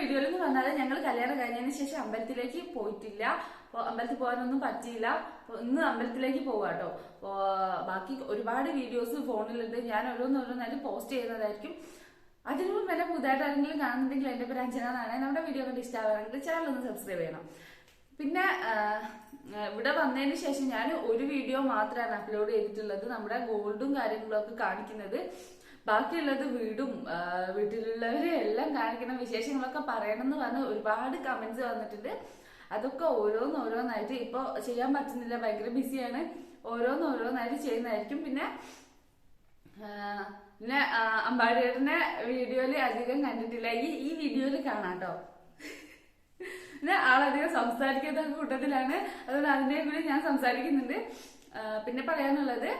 വീഡിയോയിൽ എന്ന് പറഞ്ഞാൽ ഞങ്ങൾ കല്യാണം കഴിഞ്ഞതിന് ശേഷം അമ്പലത്തിലേക്ക് പോയിട്ടില്ല. അപ്പോൾ അമ്പലത്തിൽ പോകാനൊന്നും പറ്റിയില്ല. ഇന്ന് അമ്പലത്തിലേക്ക് പോവുക കേട്ടോ ബാക്കി ഒരുപാട് വീഡിയോസ് ഫോണിലുണ്ട്. ഞാൻ ഓരോന്നോരോന്നായിട്ട് പോസ്റ്റ് ചെയ്യുന്നതായിരിക്കും. അതിനു മുമ്പ് എന്നെ പുതുതായിട്ട് ആരെങ്കിലും കാണുന്നുണ്ടെങ്കിൽ എന്റെ പേര് അഞ്ജന എന്നാണ്. നമ്മുടെ വീഡിയോ കണ്ട് ഇഷ്ടമാണെങ്കിൽ ചാനൽ ഒന്ന് സബ്സ്ക്രൈബ് ചെയ്യണം. പിന്നെ ഇവിടെ വന്നതിന് ശേഷം ഞാൻ ഒരു വീഡിയോ മാത്രമാണ് അപ്ലോഡ് ചെയ്തിട്ടുള്ളത്. നമ്മുടെ ഗോൾഡും കാര്യങ്ങളും ഒക്കെ കാണിക്കുന്നത്. ബാക്കിയുള്ളത് വീടും വീട്ടിലുള്ളവരെ എല്ലാം കാണിക്കുന്ന വിശേഷങ്ങളൊക്കെ പറയണം എന്ന് പറഞ്ഞ് ഒരുപാട് കമന്റ്സ് വന്നിട്ടുണ്ട്. അതൊക്കെ ഓരോന്നോരോന്നായിട്ട് ഇപ്പോൾ ചെയ്യാൻ പറ്റുന്നില്ല ഭയങ്കര ബിസിയാണ് ഓരോന്നോരോന്നായിട്ട് ചെയ്യുന്നതായിരിക്കും. പിന്നെ പിന്നെ അമ്പാടിയേട്ടനെ വീഡിയോയിൽ അധികം കണ്ടിട്ടില്ല. ഈ ഈ വീഡിയോയിൽ കാണാം പിന്നെ ആളധികം സംസാരിക്കാത്ത കൂട്ടത്തിലാണ്. അതുകൊണ്ട് അതിനെ കൂടി ഞാൻ സംസാരിക്കുന്നുണ്ട്. പിന്നെ പറയാനുള്ളത്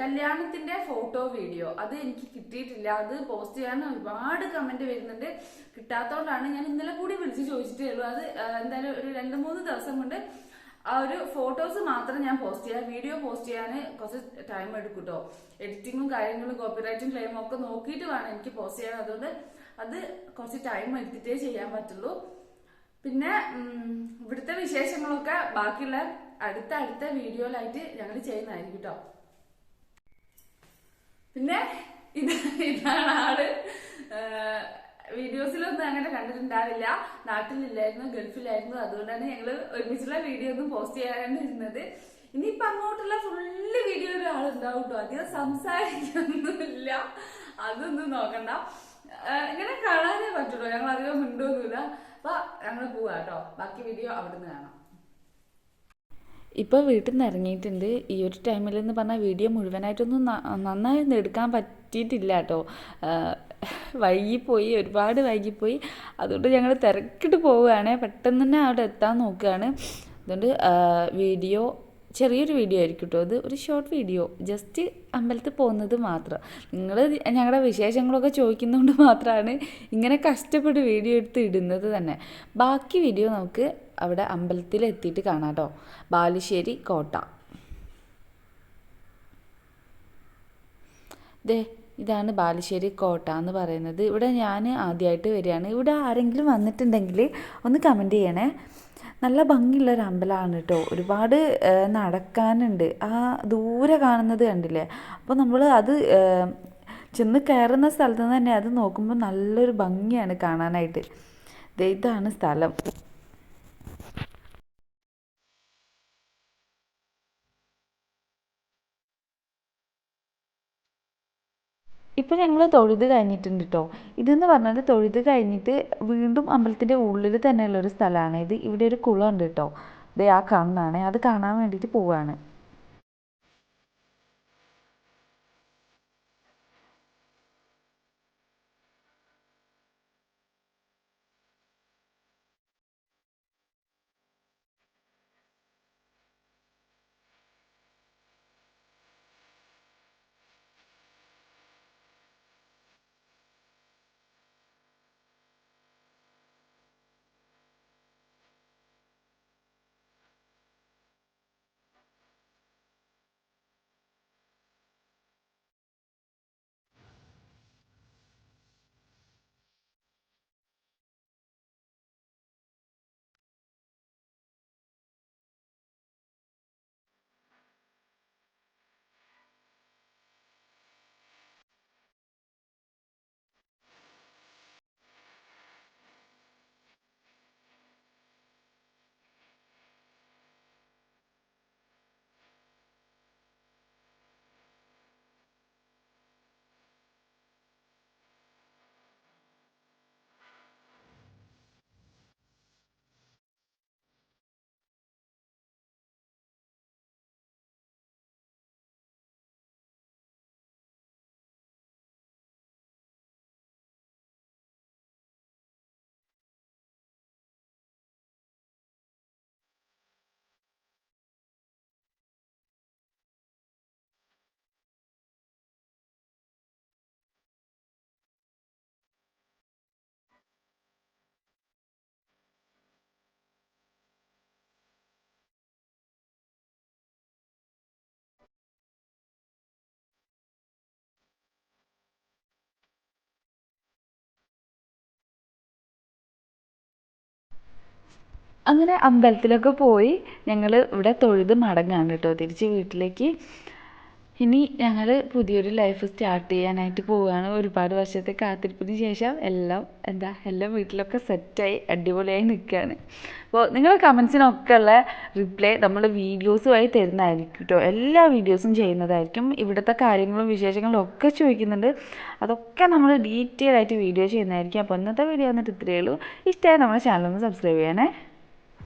കല്യാണത്തിന്റെ ഫോട്ടോ വീഡിയോ അത് എനിക്ക് കിട്ടിയിട്ടില്ല. അത് പോസ്റ്റ് ചെയ്യാൻ ഒരുപാട് കമന്റ് വരുന്നുണ്ട്. കിട്ടാത്തതുകൊണ്ടാണ് ഞാൻ ഇന്നലെ കൂടി വിളിച്ച് ചോദിച്ചിട്ടേ ഉള്ളൂ. അത് എന്തായാലും ഒരു രണ്ട് മൂന്ന് ദിവസം കൊണ്ട് ആ ഒരു ഫോട്ടോസ് മാത്രം ഞാൻ പോസ്റ്റ് ചെയ്യാം. വീഡിയോ പോസ്റ്റ് ചെയ്യാൻ കുറച്ച് ടൈം എടുക്കും കേട്ടോ എഡിറ്റിങ്ങും കാര്യങ്ങളും കോപ്പിറൈറ്റും ക്ലെയിമും ഒക്കെ നോക്കിയിട്ട് വേണം എനിക്ക് പോസ്റ്റ് ചെയ്യാൻ. അതുകൊണ്ട് അത് കുറച്ച് ടൈം എടുത്തിട്ടേ ചെയ്യാൻ പറ്റുള്ളൂ. പിന്നെ ഇവിടുത്തെ വിശേഷങ്ങളൊക്കെ ബാക്കിയുള്ള അടുത്ത അടുത്ത വീഡിയോയിലായിട്ട് ഞങ്ങൾ ചെയ്യുന്നതായിരിക്കും കേട്ടോ പിന്നെ ഇത് ഇതാണ് ആൾ. വീഡിയോസിലൊന്നും അങ്ങനെ കണ്ടിട്ടുണ്ടാവില്ല. നാട്ടിലില്ലായിരുന്നു ഗൾഫിലായിരുന്നു. അതുകൊണ്ടാണ് ഞങ്ങൾ ഒരുമിച്ചുള്ള വീഡിയോ ഒന്നും പോസ്റ്റ് ചെയ്യാണ്ടിരുന്നത്. ഇനിയിപ്പൊ അങ്ങോട്ടുള്ള ഫുള്ള് വീഡിയോ ഒരാളുണ്ടാവും കേട്ടോ അധികം സംസാരിക്കൊന്നുമില്ല അതൊന്നും നോക്കണ്ട. ഇങ്ങനെ കാണാനേ പറ്റുള്ളൂ. ഞങ്ങൾ അധികം മിണ്ടൊന്നുമില്ല. അപ്പൊ ഞങ്ങൾ പോവാട്ടോ ബാക്കി വീഡിയോ അവിടുന്ന് കാണാം. ഇപ്പോൾ വീട്ടിൽ നിന്ന് ഇറങ്ങിയിട്ടുണ്ട് ഈ ഒരു ടൈമിൽ എന്ന് പറഞ്ഞാൽ വീഡിയോ മുഴുവനായിട്ടൊന്നും നന്നായൊന്നും എടുക്കാൻ പറ്റിയിട്ടില്ല കേട്ടോ വൈകിപ്പോയി ഒരുപാട് വൈകിപ്പോയി. അതുകൊണ്ട് ഞങ്ങൾ തിരക്കിട്ട് പോവുകയാണ്. പെട്ടെന്ന് തന്നെ അവിടെ എത്താൻ നോക്കുകയാണ്. അതുകൊണ്ട് വീഡിയോ ചെറിയൊരു വീഡിയോ ആയിരിക്കും കേട്ടോ അത് ഒരു ഷോർട്ട് വീഡിയോ ജസ്റ്റ് അമ്പലത്തിൽ പോകുന്നത് മാത്രം. നിങ്ങൾ ഞങ്ങളുടെ വിശേഷങ്ങളൊക്കെ ചോദിക്കുന്നതുകൊണ്ട് മാത്രമാണ് ഇങ്ങനെ കഷ്ടപ്പെട്ട് വീഡിയോ എടുത്ത് ഇടുന്നത് തന്നെ. ബാക്കി വീഡിയോ നമുക്ക് അവിടെ അമ്പലത്തിൽ എത്തിയിട്ട് കാണാം കേട്ടോ ബാലുശ്ശേരി കോട്ട. ദേ ഇതാണ് ബാലുശ്ശേരി കോട്ട എന്ന് പറയുന്നത്. ഇവിടെ ഞാൻ ആദ്യമായിട്ട് വരികയാണ്. ഇവിടെ ആരെങ്കിലും വന്നിട്ടുണ്ടെങ്കിൽ ഒന്ന് കമന്റ് ചെയ്യണേ. നല്ല ഭംഗിയുള്ള ഒരു അമ്പലമാണ് കേട്ടോ. ഒരുപാട് നടക്കാനുണ്ട്. ആ ദൂരെ കാണുന്നത് കണ്ടില്ലേ? അപ്പോൾ നമ്മൾ അത് ചെന്ന് കയറുന്ന സ്ഥലത്ത് നിന്ന് തന്നെ അത് നോക്കുമ്പോൾ നല്ലൊരു ഭംഗിയാണ് കാണാനായിട്ട്. ഇതാണ് സ്ഥലം. ഇപ്പോൾ ഞങ്ങൾ തൊഴുത് കഴിഞ്ഞിട്ടുണ്ട് കേട്ടോ ഇതെന്ന് പറഞ്ഞാൽ തൊഴുത് കഴിഞ്ഞിട്ട് വീണ്ടും അമ്പലത്തിന്റെ ഉള്ളിൽ തന്നെയുള്ള ഒരു സ്ഥലമാണ് ഇത് ഇവിടെ ഒരു കുളം ഉണ്ട് കേട്ടോ ദേ ആ കാണുന്നതാണ്. അത് കാണാൻ വേണ്ടിയിട്ട് പോവാണ്. അങ്ങനെ അമ്പലത്തിലൊക്കെ പോയി ഞങ്ങൾ ഇവിടെ തൊഴുത് മടങ്ങാണ് കേട്ടോ. തിരിച്ച് വീട്ടിലേക്ക്. ഇനി ഞങ്ങൾ പുതിയൊരു ലൈഫ് സ്റ്റാർട്ട് ചെയ്യാനായിട്ട് പോവുകയാണ് ഒരുപാട് വർഷത്തെ കാത്തിരിപ്പിന് ശേഷം എല്ലാം എന്താ എല്ലാം വീട്ടിലൊക്കെ സെറ്റായി അടിപൊളിയായി നിൽക്കുകയാണ് അപ്പോൾ നിങ്ങൾ കമൻസിനൊക്കെ ഉള്ള റിപ്ലൈ നമ്മൾ വീഡിയോസുമായി തരുന്നതായിരിക്കും കേട്ടോ. എല്ലാ വീഡിയോസും ചെയ്യുന്നതായിരിക്കും. ഇവിടുത്തെ കാര്യങ്ങളും വിശേഷങ്ങളും ഒക്കെ ചോദിക്കുന്നുണ്ട്. അതൊക്കെ നമ്മൾ ഡീറ്റെയിൽ ആയിട്ട് വീഡിയോ ചെയ്യുന്നതായിരിക്കും. അപ്പോൾ ഇന്നത്തെ വീഡിയോ വന്നിട്ട് ഇത്രയേ ഉള്ളൂ. ഇഷ്ടമായി നമ്മുടെ ചാനൽ ഒന്ന് സബ്സ്ക്രൈബ് ചെയ്യണേ.